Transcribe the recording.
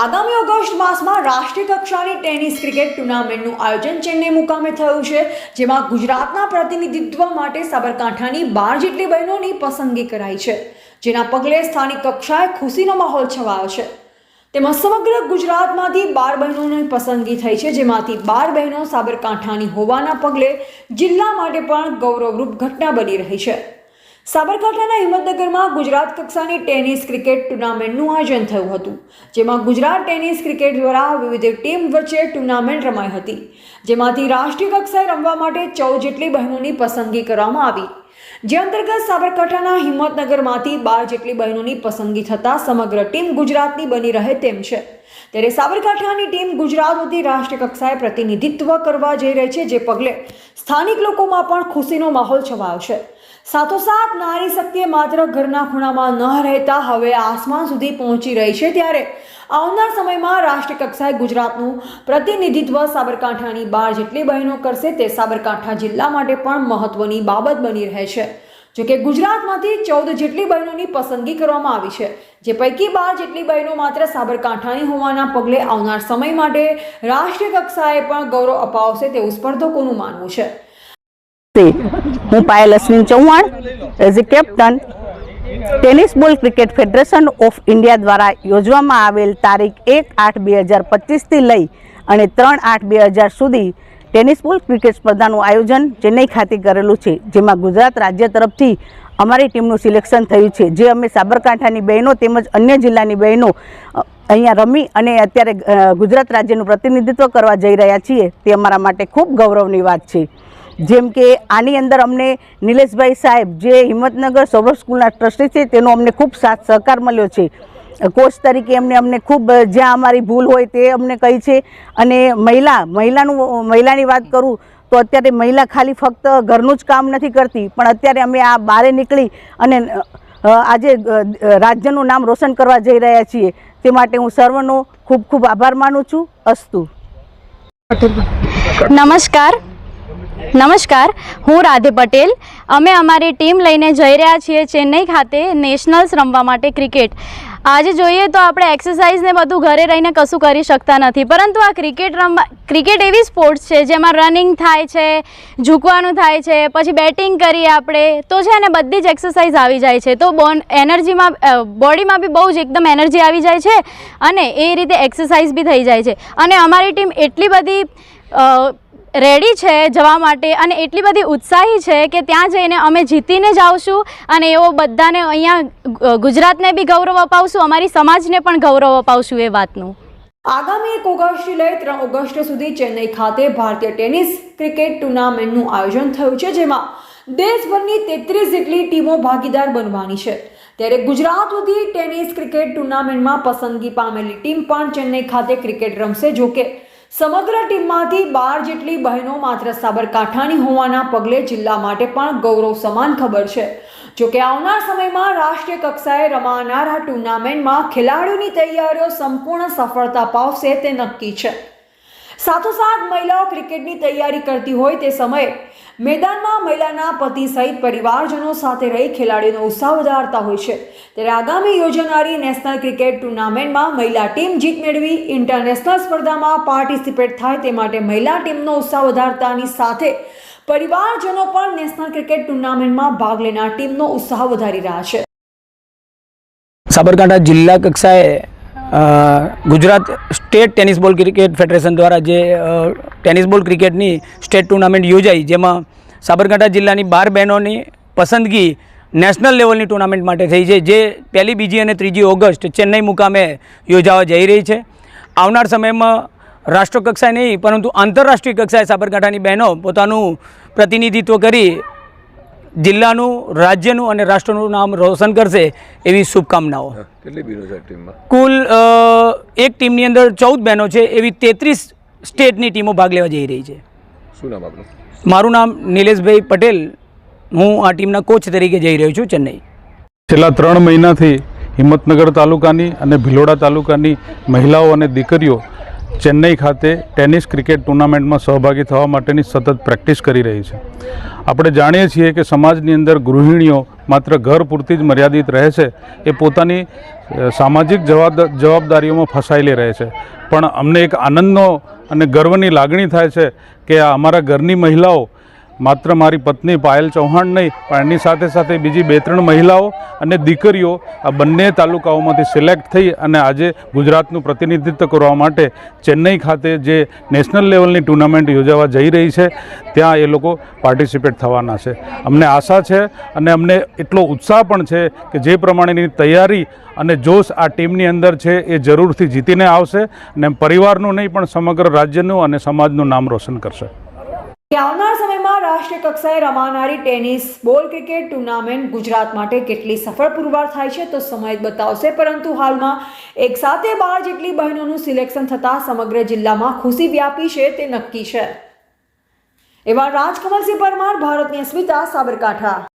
આગામી ઓગસ્ટ માસમાં રાષ્ટ્રીય કક્ષાની ટેનિસ ક્રિકેટ ટુર્નામેન્ટનું આયોજન ચેન્નઈ મુકામે થયું છે, જેમાં ગુજરાતના પ્રતિનિધિત્વ માટે સાબરકાંઠાની બાર જેટલી બહેનોની પસંદગી કરાઈ છે, જેના પગલે સ્થાનિક કક્ષાએ ખુશીનો માહોલ છવાયો છે. તેમાં સમગ્ર ગુજરાતમાંથી બાર બહેનોની પસંદગી થઈ છે, જેમાંથી બાર બહેનો સાબરકાંઠાની હોવાના પગલે જિલ્લા માટે પણ ગૌરવરૂપ ઘટના બની રહી છે. સાબરકાંઠાના હિંમતનગરમાં ગુજરાત કક્ષાની ટેનિસ ક્રિકેટ ટુર્નામેન્ટનું આયોજન થયું હતું, જેમાં ગુજરાત ટેનિસ ક્રિકેટ દ્વારા વિવિધ ટીમ વચ્ચે ટુર્નામેન્ટ રમાઈ હતી. જેમાંથી રાષ્ટ્રીય કક્ષાએ રમવા માટે ચૌદ જેટલી બહેનોની પસંદગી કરવામાં આવી. જે અંતર્ગત સાબરકાંઠાના હિંમતનગરમાંથી બાર જેટલી બહેનોની પસંદગી થતાં સમગ્ર ટીમ ગુજરાતની બની રહે તેમ છે. ત્યારે સાબરકાંઠાની ટીમ ગુજરાત વતી રાષ્ટ્રીય કક્ષાએ પ્રતિનિધિત્વ કરવા જઈ રહી છે, જે પગલે સ્થાનિક લોકોમાં પણ ખુશીનો માહોલ છવાયો છે. સાથોસાથ નારી શક્તિએ માત્ર ઘરના ખૂણામાં ન રહેતા હવે આસમાન સુધી પહોંચી રહી છે ત્યારે આવનાર સમયમાં રાષ્ટ્રીય કક્ષાએ ગુજરાતનું પ્રતિનિધિત્વ સાબરકાંઠાની બાર જેટલી બહેનો કરશે તે સાબરકાંઠા જિલ્લા માટે પણ મહત્વની બાબત બની રહે છે. જોકે ગુજરાતમાંથી ચૌદ જેટલી બહેનોની પસંદગી કરવામાં આવી છે, જે પૈકી બાર જેટલી બહેનો માત્ર સાબરકાંઠાની હોવાના પગલે આવનાર સમય માટે રાષ્ટ્રીય કક્ષાએ પણ ગૌરવ અપાવશે તેવું સ્પર્ધકોનું માનવું છે. હું Payal Ashwin Chauhan as a captain tennis ball cricket federation of India દ્વારા યોજવામાં આવેલ તારીખ એક આઠ બે હજાર પચીસથી લઈ અને ત્રણ આઠ બે હજાર સુધી ટેનિસ બોલ ક્રિકેટ સ્પર્ધાનું આયોજન ચેન્નઈ ખાતે કરેલું છે, જેમાં ગુજરાત રાજ્ય તરફથી અમારી ટીમનું સિલેક્શન થયું છે. જે અમે સાબરકાંઠાની બહેનો તેમજ અન્ય જિલ્લાની બહેનો અહીંયા રમી અને અત્યારે ગુજરાત રાજ્યનું પ્રતિનિધિત્વ કરવા જઈ રહ્યા છીએ, તે અમારા માટે ખૂબ ગૌરવની વાત છે. જેમ કે આની અંદર અમને નિલેશભાઈ સાહેબ જે હિંમતનગર સૌરભ સ્કૂલના ટ્રસ્ટી છે, તેનો અમને ખૂબ સાથ સહકાર મળ્યો છે. કોચ તરીકે એમને અમને ખૂબ, જ્યાં અમારી ભૂલ હોય તે અમને કહી છે. અને મહિલા, મહિલાનું, મહિલાની વાત કરું તો અત્યારે મહિલા ખાલી ફક્ત ઘરનું જ કામ નથી કરતી, પણ અત્યારે અમે આ બારે નીકળી અને આજે રાજ્યનું નામ રોશન કરવા જઈ રહ્યા છીએ. તે માટે હું સર્વનો ખૂબ ખૂબ આભાર માનું છું. અસ્તુ. નમસ્કાર. નમસ્કાર, હું રાધે પટેલ. અમે અમારી ટીમ લઈને જઈ રહ્યા છીએ ચેન્નઈ ખાતે નેશનલ્સ રમવા માટે ક્રિકેટ. આજે જોઈએ તો આપણે એક્સરસાઇઝને બધું ઘરે રહીને કશું કરી શકતા નથી. પરંતુ આ ક્રિકેટ રમવા ક્રિકેટ એવી સ્પોર્ટ્સ છે જેમાં રનિંગ થાય છે, ઝૂકવાનું થાય છે, પછી બેટિંગ કરીએ આપણે, તો છે ને બધી જ એક્સરસાઇઝ આવી જાય છે. તો બોન એનર્જીમાં બોડીમાં બી બહુ જ એકદમ એનર્જી આવી જાય છે અને એ રીતે એક્સરસાઇઝ બી થઈ જાય છે. અને અમારી ટીમ એટલી બધી રેડી છે જવા માટે અને એટલી બધી ઉત્સાહી છે કે ત્યાં જઈને અમે જીતીને જ આવશું અને એવો બધાને અહીંયા ગુજરાતને બી ગૌરવ અપાવશું, અમારી સમાજને પણ ગૌરવ અપાવશું એ વાતનું. આગામી એક ઓગસ્ટથી લઈ ત્રણ ઓગસ્ટ સુધી ચેન્નઈ ખાતે ભારતીય ટેનિસ ક્રિકેટ ટુર્નામેન્ટનું આયોજન થયું છે, જેમાં દેશભરની તેત્રીસ જેટલી ટીમો ભાગીદાર બનવાની છે. ત્યારે ગુજરાત સુધી ટેનિસ ક્રિકેટ ટુર્નામેન્ટમાં પસંદગી પામેલી ટીમ પણ ચેન્નઈ ખાતે ક્રિકેટ રમશે, જોકે સમગ્ર ટીમમાંથી બાર જેટલી બહેનો માત્ર સાબરકાંઠાની હોવાના પગલે જિલ્લા માટે પણ ગૌરવ સમાન ખબર છે. જોકે આવનાર સમયમાં રાષ્ટ્રીય કક્ષાએ રમાનાર આ ટુર્નામેન્ટમાં ખેલાડીઓની તૈયારીઓ સંપૂર્ણ સફળતા પાવશે તે નક્કી છે. સાથોસાથ મહિલાઓ ક્રિકેટની તૈયારી કરતી હોય તે સમયે મેદાનમાં મહિલાના પતિ સહિત પરિવારજનો સાથે રહી ખેલાડીઓનો ઉત્સાહ વધારતા હોય છે. ત્યારે આગામી યોજાનારી નેશનલ ક્રિકેટ ટુર્નામેન્ટમાં મહિલા ટીમ જીત મેળવી ઇન્ટરનેશનલ સ્પર્ધામાં પાર્ટિસિપેટ થાય તે માટે મહિલા ટીમનો ઉત્સાહ વધારતાની સાથે પરિવારજનો પણ નેશનલ ક્રિકેટ ટુર્નામેન્ટમાં ભાગ લેનાર ટીમનો ઉત્સાહ વધારી રહ્યા છે. સાબરકાંઠા જિલ્લા કક્ષાએ Gujarat state tennis ball cricket federation દ્વારા જે ટેનિસ બોલ ક્રિકેટની સ્ટેટ ટુર્નામેન્ટ યોજાઈ, જેમાં સાબરકાંઠા જિલ્લાની બાર બહેનોની પસંદગી નેશનલ લેવલની ટુર્નામેન્ટ માટે થઈ છે, જે પહેલી, બીજી અને ત્રીજી ઓગસ્ટ ચેન્નઈ મુકામે યોજાવા જઈ રહી છે. આવનાર સમયમાં રાષ્ટ્રકક્ષાએ નહીં, પરંતુ આંતરરાષ્ટ્રીય કક્ષાએ સાબરકાંઠાની બહેનો પોતાનું પ્રતિનિધિત્વ કરી જિલ્લાનું રાજ્યનું અને રાષ્ટ્રનું નામ રોશન કરશે એવી શુભકામનાઓ. કેટલી બહેનો છે ટીમમાં? કુલ એક ટીમની અંદર ચૌદ બહેનો છે એવી તેત્રીસ સ્ટેટની ટીમો ભાગ લેવા જઈ રહી છે. શું નામ આપનું? મારું નામ નિલેશભાઈ પટેલ. હું આ ટીમના કોચ તરીકે જઈ રહ્યો છું ચેન્નઈ. છેલ્લા ત્રણ મહિનાથી હિંમતનગર તાલુકાની અને ભિલોડા તાલુકાની મહિલાઓ અને દીકરીઓ ચેન્નઈ ખાતે ટેનિસ ક્રિકેટ ટુર્નામેન્ટમાં સહભાગી થવા માટેની સતત પ્રેક્ટિસ કરી રહી છે. આપણે જાણીએ છીએ કે સમાજની અંદર ગૃહિણીઓ માત્ર ઘર પૂરતી જ મર્યાદિત રહે છે, એ પોતાની સામાજિક જવાબ જવાબદારીઓમાં ફસાયેલી રહે છે. પણ અમને એક આનંદનો અને ગર્વની લાગણી થાય છે કે આ અમારા ઘરની મહિલાઓ માત્ર મારી પત્ની પાયલ ચૌહાણ નહીં, પણ એની સાથે સાથે બીજી બે ત્રણ મહિલાઓ અને દીકરીઓ આ બંને તાલુકાઓમાંથી સિલેક્ટ થઈ અને આજે ગુજરાતનું પ્રતિનિધિત્વ કરવા માટે ચેન્નઈ ખાતે જે નેશનલ લેવલની ટુર્નામેન્ટ યોજાવા જઈ રહી છે, ત્યાં એ લોકો પાર્ટિસિપેટ થવાના છે. અમને આશા છે અને અમને એટલો ઉત્સાહ પણ છે કે જે પ્રમાણેની તૈયારી અને જોશ આ ટીમની અંદર છે એ જરૂરથી જીતીને આવશે અને પરિવારનું નહીં પણ સમગ્ર રાજ્યનું અને સમાજનું નામ રોશન કરશે. કે આવનાર સમયમાં રાષ્ટ્રીય કક્ષાએ રમાનારી tennis, ball cricket, tournament Gujarat માટે કેટલી સફળ પુરવાર થાય છે તો સમય બતાવશે. પરંતુ હાલમાં એક સાથે બાર જેટલી બહેનોનું સિલેક્શન થતાં સમગ્ર જિલ્લામાં ખુશી વ્યાપી છે તે નક્કી છે. એવા રાજકમલસિંહ પરમાર, ભારતની અસ્મિતા સાબરકાંઠા.